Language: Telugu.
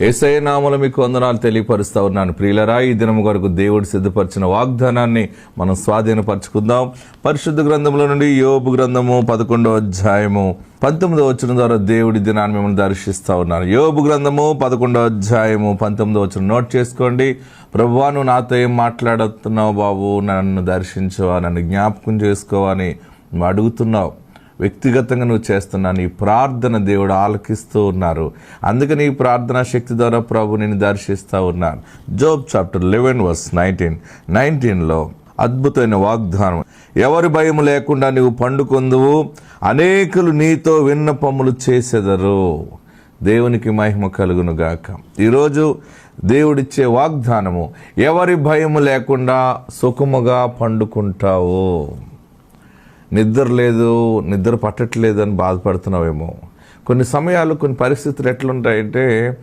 ఏసఐ నామలు మీకు వందనాలు తెలియపరుస్తూ ఉన్నాను ప్రియులరా ఈ దినం కొరకు దేవుడు సిద్ధపరిచిన వాగ్దానాన్ని మనం స్వాధీనపరచుకుందాం. పరిశుద్ధ గ్రంథంలో నుండి యోబు గ్రంథము పదకొండో అధ్యాయము పంతొమ్మిదో వచ్చిన ద్వారా దేవుడి దినాన్ని మిమ్మల్ని దర్శిస్తూ ఉన్నాను యోబు గ్రంథము పదకొండో అధ్యాయము పంతొమ్మిదో వచ్చిన నోట్ చేసుకోండి. ప్రభువా నువ్వు నాతో ఏం మాట్లాడుతున్నావు బాబు? నన్ను దర్శించవా? నన్ను జ్ఞాపకం చేసుకోవా అని అడుగుతున్నావు. వ్యక్తిగతంగా నువ్వు చేస్తున్నా నీ ప్రార్థన దేవుడు ఆలకిస్తూ ఉన్నారు. అందుకని ఈ ప్రార్థనా శక్తి ద్వారా ప్రభు నేను దర్శిస్తూ ఉన్నాను Job chapter eleven verse nineteen. నైన్టీన్లో అద్భుతమైన వాగ్దానం. ఎవరి భయం లేకుండా నీవు పండుకొందువు? అనేకులు నీతో విన్నపములు చేసెదరు. దేవునికి మహిమ కలుగును గాక ఈరోజు దేవుడిచ్చే వాగ్దానము ఎవరి భయము లేకుండా సుఖముగా పండుకుంటావు? నిద్ర లేదు నిద్ర పట్టట్లేదు అని బాధపడుతున్నావేమో. కొన్ని సమయాలు కొన్ని పరిస్థితులు ఎట్లుంటాయంటే